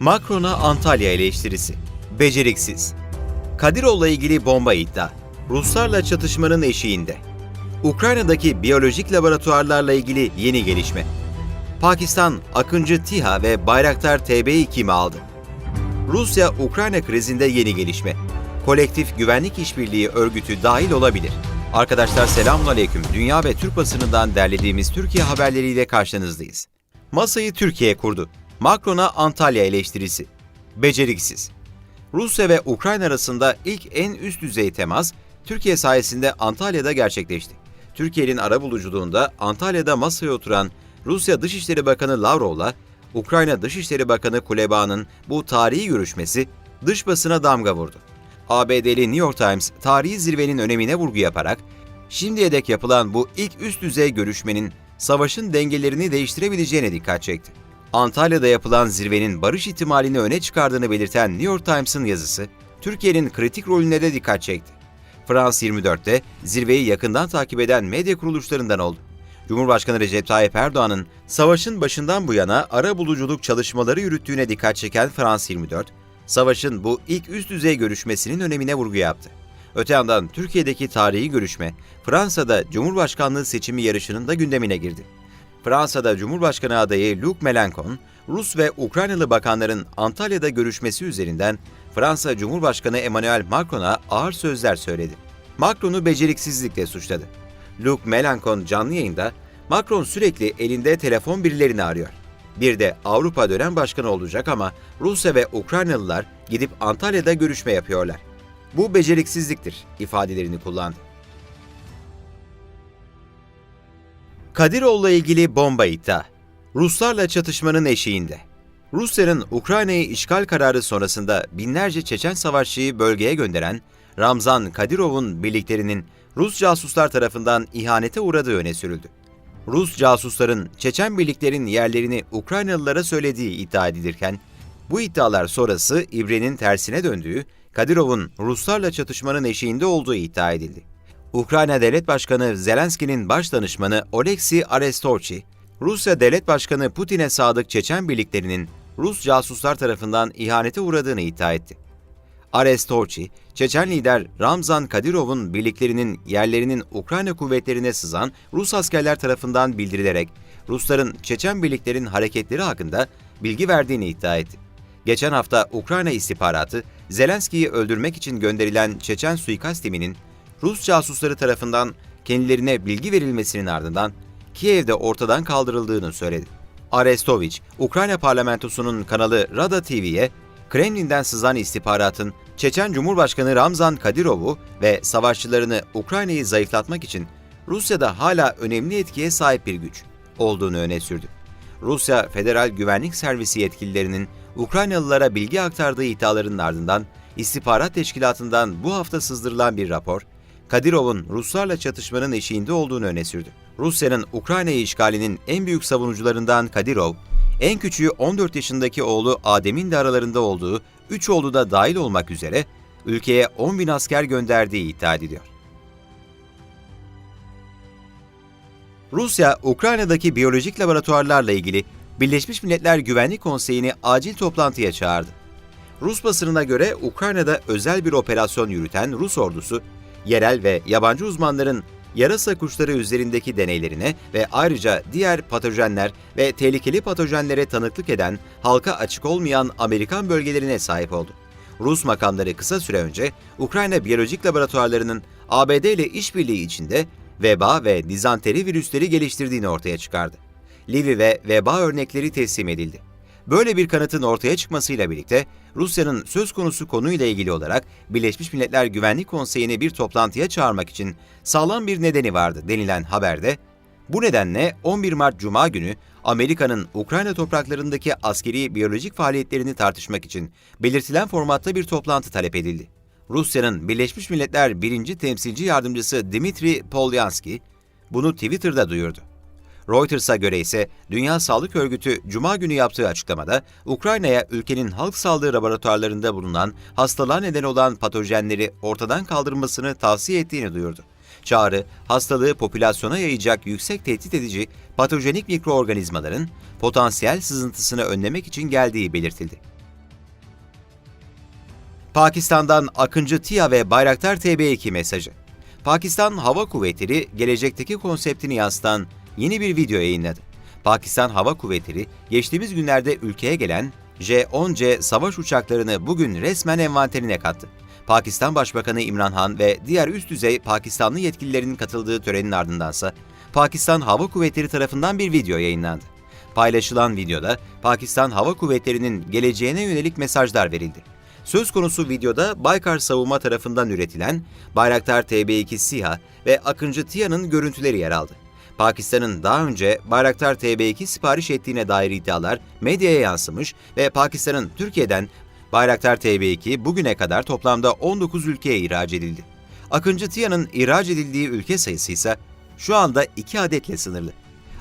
Macron'a Antalya eleştirisi. Beceriksiz. Kadirov'la ilgili bomba iddia. Ruslarla çatışmanın eşiğinde. Ukrayna'daki biyolojik laboratuvarlarla ilgili yeni gelişme. Pakistan Akıncı TİHA ve Bayraktar TB2 mi aldı? Rusya-Ukrayna krizinde yeni gelişme. Kolektif Güvenlik İşbirliği Örgütü dahil olabilir. Arkadaşlar selamünaleyküm. Dünya ve Türk basınından derlediğimiz Türkiye haberleriyle karşınızdayız. Masayı Türkiye kurdu. Macron'a Antalya eleştirisi. Beceriksiz. Rusya ve Ukrayna arasında ilk en üst düzey temas Türkiye sayesinde Antalya'da gerçekleşti. Türkiye'nin arabuluculuğunda Antalya'da masaya oturan Rusya Dışişleri Bakanı Lavrov'la Ukrayna Dışişleri Bakanı Kuleba'nın bu tarihi görüşmesi dış basına damga vurdu. ABD'li New York Times tarihi zirvenin önemine vurgu yaparak şimdiye dek yapılan bu ilk üst düzey görüşmenin savaşın dengelerini değiştirebileceğine dikkat çekti. Antalya'da yapılan zirvenin barış ihtimalini öne çıkardığını belirten New York Times'ın yazısı, Türkiye'nin kritik rolüne de dikkat çekti. Frans 24'te zirveyi yakından takip eden medya kuruluşlarından oldu. Cumhurbaşkanı Recep Tayyip Erdoğan'ın savaşın başından bu yana ara buluculuk çalışmaları yürüttüğüne dikkat çeken Frans 24, savaşın bu ilk üst düzey görüşmesinin önemine vurgu yaptı. Öte yandan Türkiye'deki tarihi görüşme, Fransa'da Cumhurbaşkanlığı seçimi yarışının da gündemine girdi. Fransa'da Cumhurbaşkanı adayı Luc Mélenchon, Rus ve Ukraynalı bakanların Antalya'da görüşmesi üzerinden Fransa Cumhurbaşkanı Emmanuel Macron'a ağır sözler söyledi. Macron'u beceriksizlikle suçladı. Luc Mélenchon canlı yayında, Macron sürekli elinde telefon birilerini arıyor. Bir de Avrupa dönem başkanı olacak ama Rusya ve Ukraynalılar gidip Antalya'da görüşme yapıyorlar. Bu beceriksizliktir ifadelerini kullandı. Kadirov'la ilgili bomba iddia. Ruslarla çatışmanın eşiğinde. Rusya'nın Ukrayna'yı işgal kararı sonrasında binlerce Çeçen savaşçıyı bölgeye gönderen Ramzan Kadirov'un birliklerinin Rus casuslar tarafından ihanete uğradığı öne sürüldü. Rus casusların Çeçen birliklerin yerlerini Ukraynalılara söylediği iddia edilirken, bu iddialar sonrası ibrenin tersine döndüğü, Kadirov'un Ruslarla çatışmanın eşiğinde olduğu iddia edildi. Ukrayna Devlet Başkanı Zelenski'nin baş danışmanı Oleksiy Arestorchi, Rusya Devlet Başkanı Putin'e sadık Çeçen birliklerinin Rus casuslar tarafından ihanete uğradığını iddia etti. Arestorchi, Çeçen lider Ramzan Kadirov'un birliklerinin yerlerinin Ukrayna kuvvetlerine sızan Rus askerler tarafından bildirilerek Rusların Çeçen birliklerin hareketleri hakkında bilgi verdiğini iddia etti. Geçen hafta Ukrayna istihbaratı, Zelenski'yi öldürmek için gönderilen Çeçen suikast timinin Rus casusları tarafından kendilerine bilgi verilmesinin ardından Kiev'de ortadan kaldırıldığını söyledi. Arestovich, Ukrayna parlamentosunun kanalı Rada TV'ye Kremlin'den sızan istihbaratın Çeçen Cumhurbaşkanı Ramzan Kadirov'u ve savaşçılarını Ukrayna'yı zayıflatmak için Rusya'da hala önemli etkiye sahip bir güç olduğunu öne sürdü. Rusya Federal Güvenlik Servisi yetkililerinin Ukraynalılara bilgi aktardığı iddialarının ardından istihbarat teşkilatından bu hafta sızdırılan bir rapor, Kadirov'un Ruslarla çatışmanın eşiğinde olduğunu öne sürdü. Rusya'nın Ukrayna'yı işgalinin en büyük savunucularından Kadirov, en küçüğü 14 yaşındaki oğlu Adem'in de aralarında olduğu 3 oğlu da dahil olmak üzere ülkeye 10 bin asker gönderdiği iddia ediliyor. Rusya, Ukrayna'daki biyolojik laboratuvarlarla ilgili Birleşmiş Milletler Güvenlik Konseyi'ni acil toplantıya çağırdı. Rus basınına göre Ukrayna'da özel bir operasyon yürüten Rus ordusu, yerel ve yabancı uzmanların yarasa kuşları üzerindeki deneylerine ve ayrıca diğer patojenler ve tehlikeli patojenlere tanıklık eden halka açık olmayan Amerikan bölgelerine sahip oldu. Rus makamları kısa süre önce Ukrayna biyolojik laboratuvarlarının ABD ile işbirliği içinde veba ve dizanteri virüsleri geliştirdiğini ortaya çıkardı. Livi ve veba örnekleri teslim edildi. Böyle bir kanıtın ortaya çıkmasıyla birlikte Rusya'nın söz konusu konuyla ilgili olarak Birleşmiş Milletler Güvenlik Konseyi'ni bir toplantıya çağırmak için sağlam bir nedeni vardı denilen haberde, bu nedenle 11 Mart Cuma günü Amerika'nın Ukrayna topraklarındaki askeri biyolojik faaliyetlerini tartışmak için belirtilen formatta bir toplantı talep edildi. Rusya'nın Birleşmiş Milletler 1. Temsilci Yardımcısı Dimitri Polyanski bunu Twitter'da duyurdu. Reuters'a göre ise Dünya Sağlık Örgütü Cuma günü yaptığı açıklamada Ukrayna'ya ülkenin halk sağlığı laboratuvarlarında bulunan hastalığa neden olan patojenleri ortadan kaldırmasını tavsiye ettiğini duyurdu. Çağrı, hastalığı popülasyona yayacak yüksek tehdit edici patojenik mikroorganizmaların potansiyel sızıntısını önlemek için geldiği belirtildi. Pakistan'dan Akıncı TİA ve Bayraktar TB2 mesajı. Pakistan Hava Kuvvetleri gelecekteki konseptini yansıtan yeni bir video yayınladı. Pakistan Hava Kuvvetleri geçtiğimiz günlerde ülkeye gelen J-10C savaş uçaklarını bugün resmen envanterine kattı. Pakistan Başbakanı İmran Han ve diğer üst düzey Pakistanlı yetkililerin katıldığı törenin ardındansa Pakistan Hava Kuvvetleri tarafından bir video yayınlandı. Paylaşılan videoda Pakistan Hava Kuvvetleri'nin geleceğine yönelik mesajlar verildi. Söz konusu videoda Baykar Savunma tarafından üretilen Bayraktar TB2 SİHA ve Akıncı TİA'nın görüntüleri yer aldı. Pakistan'ın daha önce Bayraktar TB2 sipariş ettiğine dair iddialar medyaya yansımış ve Pakistan'ın Türkiye'den Bayraktar TB2 bugüne kadar toplamda 19 ülkeye ihraç edildi. Akıncı TİA'nın ihraç edildiği ülke sayısı ise şu anda 2 adetle sınırlı.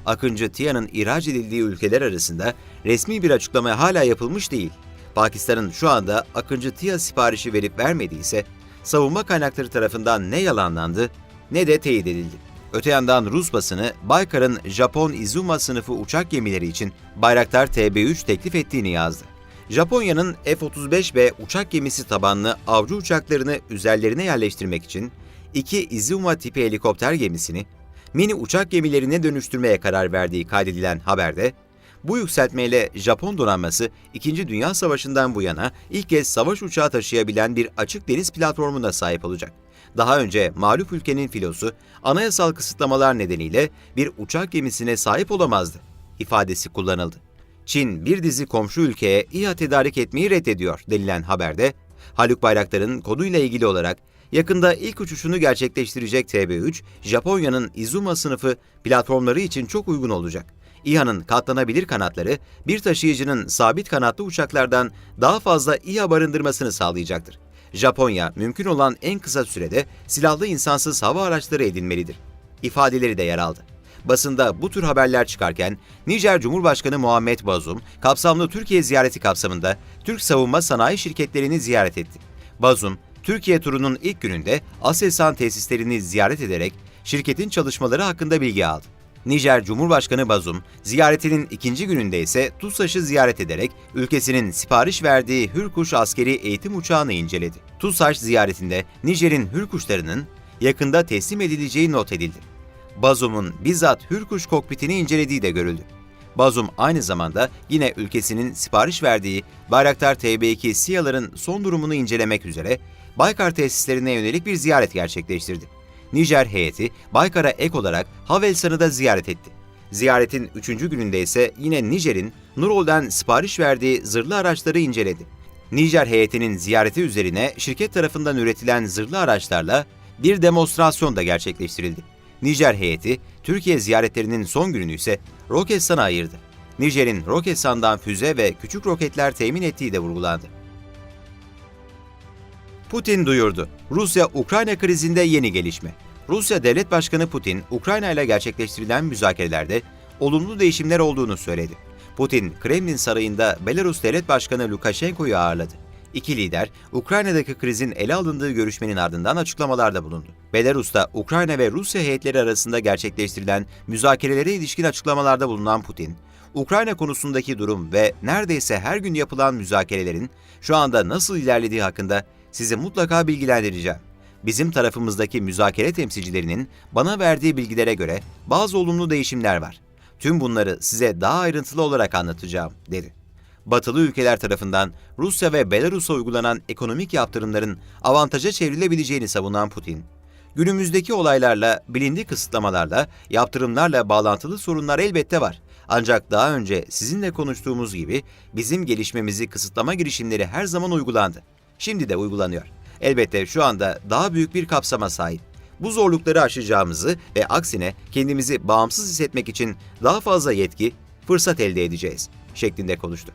Akıncı TİA'nın ihraç edildiği ülkeler arasında resmi bir açıklama hala yapılmış değil. Pakistan'ın şu anda Akıncı TİA siparişi verip vermediği ise savunma kaynakları tarafından ne yalanlandı ne de teyit edildi. Öte yandan Rus basını Baykar'ın Japon Izuma sınıfı uçak gemileri için Bayraktar TB3 teklif ettiğini yazdı. Japonya'nın F-35B uçak gemisi tabanlı avcı uçaklarını üzerlerine yerleştirmek için iki Izuma tipi helikopter gemisini mini uçak gemilerine dönüştürmeye karar verdiği kaydedilen haberde, bu yükseltmeyle Japon donanması 2. Dünya Savaşı'ndan bu yana ilk kez savaş uçağı taşıyabilen bir açık deniz platformuna sahip olacak. Daha önce mağlup ülkenin filosu anayasal kısıtlamalar nedeniyle bir uçak gemisine sahip olamazdı ifadesi kullanıldı. Çin bir dizi komşu ülkeye İHA tedarik etmeyi reddediyor denilen haberde, Haluk Bayraktar'ın konuyla ilgili olarak yakında ilk uçuşunu gerçekleştirecek TB3, Japonya'nın Izuma sınıfı platformları için çok uygun olacak. İHA'nın katlanabilir kanatları, bir taşıyıcının sabit kanatlı uçaklardan daha fazla İHA barındırmasını sağlayacaktır. Japonya, mümkün olan en kısa sürede silahlı insansız hava araçları edinmelidir. İfadeleri de yer aldı. Basında bu tür haberler çıkarken Nijer Cumhurbaşkanı Muhammed Bazoum kapsamlı Türkiye ziyareti kapsamında Türk savunma sanayi şirketlerini ziyaret etti. Bazoum, Türkiye turunun ilk gününde Aselsan tesislerini ziyaret ederek şirketin çalışmaları hakkında bilgi aldı. Nijer Cumhurbaşkanı Bazoum, ziyaretinin ikinci gününde ise TUSAŞ'ı ziyaret ederek ülkesinin sipariş verdiği Hürkuş askeri eğitim uçağını inceledi. TUSAŞ ziyaretinde Nijer'in Hürkuşlarının yakında teslim edileceği not edildi. Bazoum'un bizzat Hürkuş kokpitini incelediği de görüldü. Bazoum aynı zamanda yine ülkesinin sipariş verdiği Bayraktar TB2 SİHA'ların son durumunu incelemek üzere Baykar tesislerine yönelik bir ziyaret gerçekleştirdi. Nijer heyeti Baykar'a ek olarak Havelsan'ı da ziyaret etti. Ziyaretin üçüncü gününde ise yine Nijer'in Nurol'dan sipariş verdiği zırhlı araçları inceledi. Nijer heyetinin ziyareti üzerine şirket tarafından üretilen zırhlı araçlarla bir demonstrasyon da gerçekleştirildi. Nijer heyeti, Türkiye ziyaretlerinin son gününü ise Roketsan'a ayırdı. Nijer'in Roketsan'dan füze ve küçük roketler temin ettiği de vurgulandı. Putin duyurdu. Rusya-Ukrayna krizinde yeni gelişme. Rusya Devlet Başkanı Putin, Ukrayna ile gerçekleştirilen müzakerelerde olumlu değişimler olduğunu söyledi. Putin, Kremlin Sarayı'nda Belarus Devlet Başkanı Lukashenko'yu ağırladı. İki lider, Ukrayna'daki krizin ele alındığı görüşmenin ardından açıklamalarda bulundu. Belarus'ta Ukrayna ve Rusya heyetleri arasında gerçekleştirilen müzakerelere ilişkin açıklamalarda bulunan Putin, Ukrayna konusundaki durum ve neredeyse her gün yapılan müzakerelerin şu anda nasıl ilerlediği hakkında sizi mutlaka bilgilendireceğim. Bizim tarafımızdaki müzakere temsilcilerinin bana verdiği bilgilere göre bazı olumlu değişimler var. Tüm bunları size daha ayrıntılı olarak anlatacağım, dedi. Batılı ülkeler tarafından Rusya ve Belarus'a uygulanan ekonomik yaptırımların avantaja çevrilebileceğini savunan Putin, günümüzdeki olaylarla, bilindik kısıtlamalarla, yaptırımlarla bağlantılı sorunlar elbette var. Ancak daha önce sizinle konuştuğumuz gibi bizim gelişmemizi kısıtlama girişimleri her zaman uygulandı. Şimdi de uygulanıyor. Elbette şu anda daha büyük bir kapsama sahip. Bu zorlukları aşacağımızı ve aksine kendimizi bağımsız hissetmek için daha fazla yetki, fırsat elde edeceğiz şeklinde konuştu.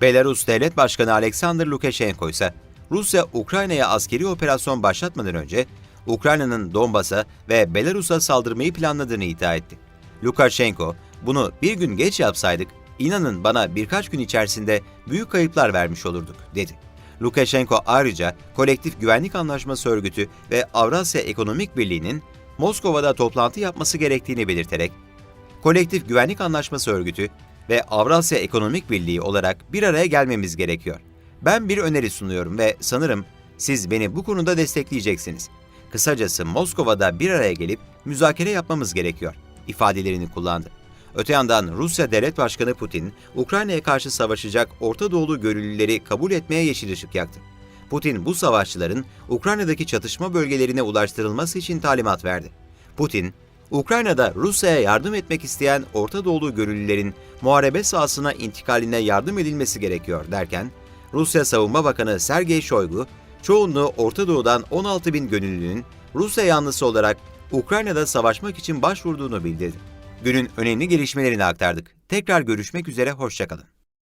Belarus Devlet Başkanı Alexander Lukashenko ise Rusya Ukrayna'ya askeri operasyon başlatmadan önce Ukrayna'nın Donbas'a ve Belarus'a saldırmayı planladığını iddia etti. Lukashenko, bunu bir gün geç yapsaydık, inanın bana birkaç gün içerisinde büyük kayıplar vermiş olurduk, dedi. Lukashenko ayrıca Kolektif Güvenlik Anlaşması Örgütü ve Avrasya Ekonomik Birliği'nin Moskova'da toplantı yapması gerektiğini belirterek, Kolektif Güvenlik Anlaşması Örgütü ve Avrasya Ekonomik Birliği olarak bir araya gelmemiz gerekiyor. Ben bir öneri sunuyorum ve sanırım Siz beni bu konuda destekleyeceksiniz. Kısacası Moskova'da bir araya gelip müzakere yapmamız gerekiyor ifadelerini kullandı. Öte yandan Rusya Devlet Başkanı Putin, Ukrayna'ya karşı savaşacak Orta Doğulu gönüllüleri kabul etmeye yeşil ışık yaktı. Putin bu savaşçıların Ukrayna'daki çatışma bölgelerine ulaştırılması için talimat verdi. Putin, Ukrayna'da Rusya'ya yardım etmek isteyen Orta Doğulu gönüllülerin muharebe sahasına intikaline yardım edilmesi gerekiyor derken, Rusya Savunma Bakanı Sergey Shoigu, çoğunluğu Orta Doğu'dan 16 bin gönüllünün Rusya yanlısı olarak Ukrayna'da savaşmak için başvurduğunu bildirdi. Günün önemli gelişmelerini aktardık. Tekrar görüşmek üzere, hoşçakalın.